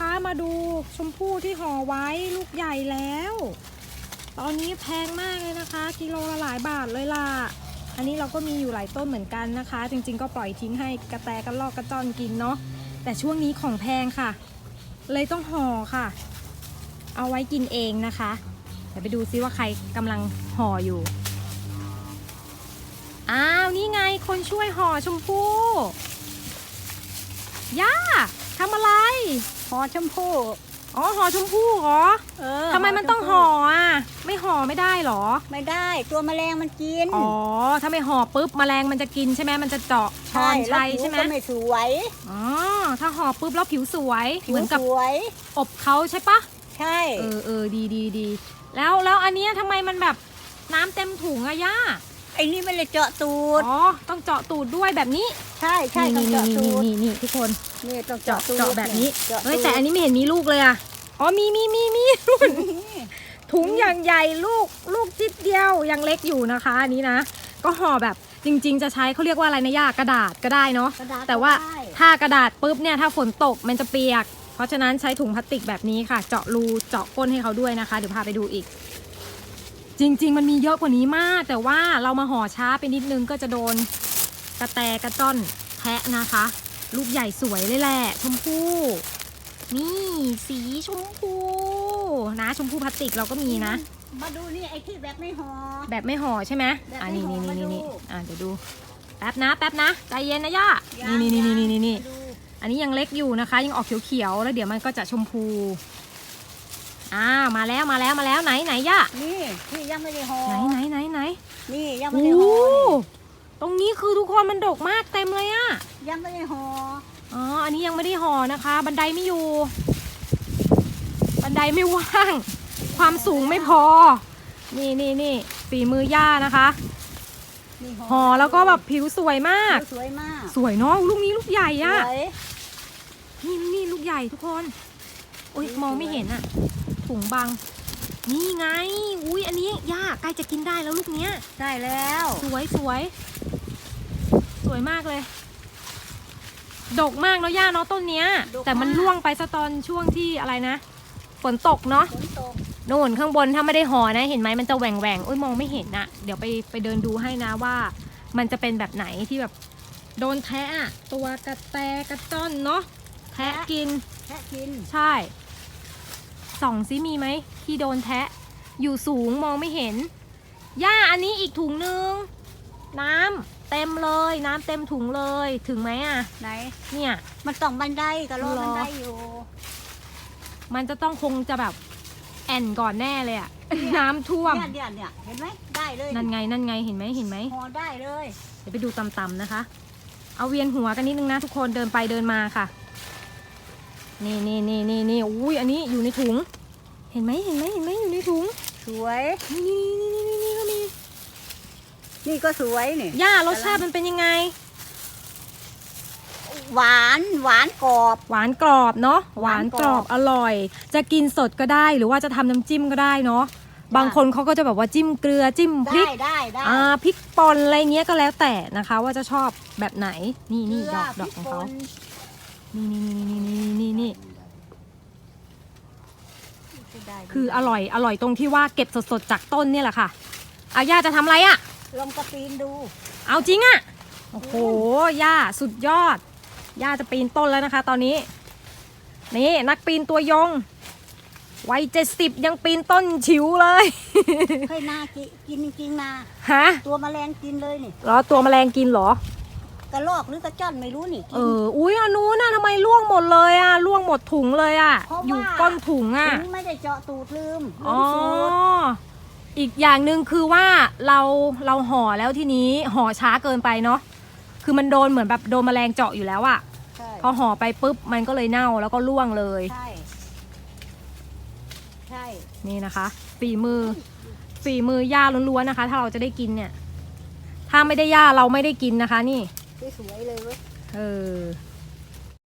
นะคะมาดูชมพู่ที่ห่อไว้ลูกใหญ่แล้ว ตอนนี้แพงมากเลยนะคะ กิโลละหลายบาทเลยล่ะ อันนี้เราก็มีอยู่หลายต้นเหมือนกันนะคะ จริงๆ ก็ปล่อยทิ้งให้กระแตกระลอกกระจอนกินเนาะแต่ช่วงนี้ของแพงค่ะ เลยต้องห่อค่ะ เอาไว้กินเองนะคะเดี๋ยวไปดูซิว่าใครกำลังห่ออยู่อ้าวนี่ไงคนช่วยห่อชมพู่ย่า ทำอะไร หอชมพู่อ๋อห่อชมพู่เหรอเออทำไมมันต้องห่ออะไม่ห่อไม่ได้เหรอ ไม่ได้ตัวแมลงมันกินอ๋อถ้าไม่ห่อปุ๊บแมลงมันจะกินใช่ไหมมันจะเจาะช้อนแล้วชัยผิวใช่ไหมก็ไม่สวยอ๋อถ้าห่อปุ๊บแล้วผิวสวยผิวเหมือนกับสวย อบเขาใช่ปะใช่ เออเออดีดีดีแล้วแล้วอันเนี้ยทำไมมันแบบน้ำเต็มถุงอะย่าไอ้นี่มันเลยเจาะตูด อ๋อต้องเจาะตูดด้วยแบบนี้ใช่ใช่ต้อนี่งนี่เจาะตูนี่ดนี่นี่ทุกคน นี่ต้องเจาะเจาะตูดเจาะแบบนี้จาะเฮ้ยตูดแต่อันนี้ไม่เห็นมีลูกเลยอะอ๋อมีมีมีมีนู่นถุงอย่างใหญ่ลูกลูกจิดเดียวยังเล็กอยู่นะคะอันนี้นะ ก็ห่อแบบจริง ๆ จะใช้เขาเรียกว่าอะไรนะย่ากระดาษก็ได้เนาะกระดษแต่ว่าก็ได้ ถ้ากระดาษปุ๊บเนี่ยถ้าฝนตกมันจะเปียก เพราะฉะนั้นใช้ถุงพลาสติกแบบนี้ค่ะ เจาะรูเจาะก้นให้เขาด้วยนะคะเดี๋ยวพาไปดูอีก จริง ๆ มันมีเยอะกว่านี้มาก แต่ว่าเรามาห่อช้าไปนิดนึงก็จะโดนกระแตกระจ้อนแทะนะคะ ลูกใหญ่สวยเลยแหละ ชมพู่ นี่สีชมพูนะ ชมพูพลาสติกเราก็มีนะ มาดูนี่ไอ้ที่แบบไม่ห่อแบบไม่ห่อใช่ไหมแบบอ่าไม่นี่ห่อนี่นี่มาดูนี่อ่าเดี๋ยวดู แป๊บนะแป๊บนะใจเย็นนะย่า นี่นี่นี่นี่นี่นี่มาดูอันนี้ยังเล็กอยู่นะคะ ยังออกเขียวๆแล้วเดี๋ยวมันก็จะชมพู อ่ามาแล้วมาแล้วมาแล้วไหนไหนย่านี่นี่ยังไม่ได้ห่อไหนไหนไหนไหน นี่ยังไม่โอ้ได้ห่อ ตรงนี้คือทุกคนมันดกมากเต็มเลยอะยังไม่ได้ห่ออ๋อ อันนี้ยังไม่ได้ห่อนะคะ บันไดไม่อยู่ บันไดไม่ว่าง ความสูงไม่พอ นี่นี่นี่ฝีมือย่านะคะ นี่ห่อแล้วก็แบบผิวสวยมาก สวยมากสวยเนาะ ลูกนี้ลูกใหญ่สอะวยนี่นี่ลูกใหญ่ทุกคนอุ้ยสวยมองไม่เห็นอะถุงบัง นี่ไง อุ้ยอันนี้ย่าใกล้จะกินได้แล้วลูกเนี้ย ได้แล้ว สวยสวย สวยมากเลย ดกมากเนาะย่าเนาะต้นเนี้ยแต่มันร่วงไปซะตอนช่วงที่อะไรนะฝนตกเนาะฝนตกโน่นข้างบนถ้าไม่ได้ห่อนะ เห็นไหมมันจะแหว่งแหว่งๆอุ้ยมองไม่เห็นอะเดี๋ยวไปไปเดินดูให้นะว่า มันจะเป็นแบบไหนที่แบบโดนแทะอะตัวกระแตกระจ้อนเนาะแทะกิน แค่กินใช่ ส่องซิมีไหมที่โดนแทะ อยู่สูงมองไม่เห็นย่าอันนี้อีกถุงนึง น้ำ เต็มเลยน้ำเต็มถุงเลยถึงไหมอะ ไหน เนี่ย มันต้องบันไดก็รอรอ บันไดอยู่ มันจะต้องคงจะแบบแอนก่อนแน่เลยอะ น้ำท่วม เนี่ยเนี่ยเนี่ยเห็นไหมได้เลยนั่นไงนั่นไงเห็นไหมเห็นไหมห่อได้เลย เดี๋ยวไปดูต่ำๆนะคะ เอาเวียนหัวกันนิดนึงนะทุกคนเดินไปเดินมาค่ะ นี่นี่นี่นี่นี่อุ้ยอันนี้อยู่ในถุง เห็นไหมเห็นไหมเห็นไหมอยู่ในถุง สวย นี่นี่นี่นี่นี่ก็มี นี่ก็สวยนี่ย่ารสชาติมันเป็นยังไง หวานหวานกรอบ หวานกรอบเนาะหวาวหานนกกรรออบบอร่อย จะกินสดก็ได้หรือว่าจะทำน้ำจิ้มก็ได้เนาะบางคนเขาก็จะแบบว่าจิ้มเกลือจิ้มพริได้กได้ได้อ่าพริกป่นอะไรเงี้ยก็แล้วแต่นะคะ ว่าจะชอบแบบไหนนี่นี่เกลืดอกดอกพริของป่เขานนี่นี่นี่นี่นี่นี่นี่ได้คืออร่อยอร่อยตรงที่ว่าเก็บสดๆจากต้นเนี่ยแหละค่ะเอาย่าจะทำอะไรอะ ลองกระปีนดู เอาจริงอะโอ้โหย่าสุดยอดย่าจะปีนต้นแล้วนะคะ ตอนนี้ นี่นักปีนตัวยงวัยเจ็ดสิบยังปีนต้นฉิวเลยเคยนากิกินจริงๆนาฮะตัวแมลงกินเลยนี่เหรอตัวแมลงกินเหรอกระรอกหรือกระจ้อนไม่รู้นี่เอออุ้ยอันนู้นน่ะทำไมล่วงหมดเลยอะล่วงหมดถุงเลยอะเพราะว่าอยู่ก้นถุงอะถึงไม่ได้เจาะตูดลืมลือ๋อมสูตร อีกอย่างหนึ่งคือว่าเราเราห่อแล้วทีนี้ห่อช้าเกินไปเนาะคือมันโดนเหมือนแบบโดนแมลงเจาะอยู่แล้วอะใช่พอห่อไปปุ๊บมันก็เลยเน่าแล้วก็ร่วงเลย ใช่ ใช่ นี่นะคะฝีมือฝีมือย่าล้วนๆนะคะ ถ้าเราจะได้กินเนี่ย ถ้าไม่ได้ย่าเราไม่ได้กินนะคะ นี่ สวยๆเลยเว้ย เออ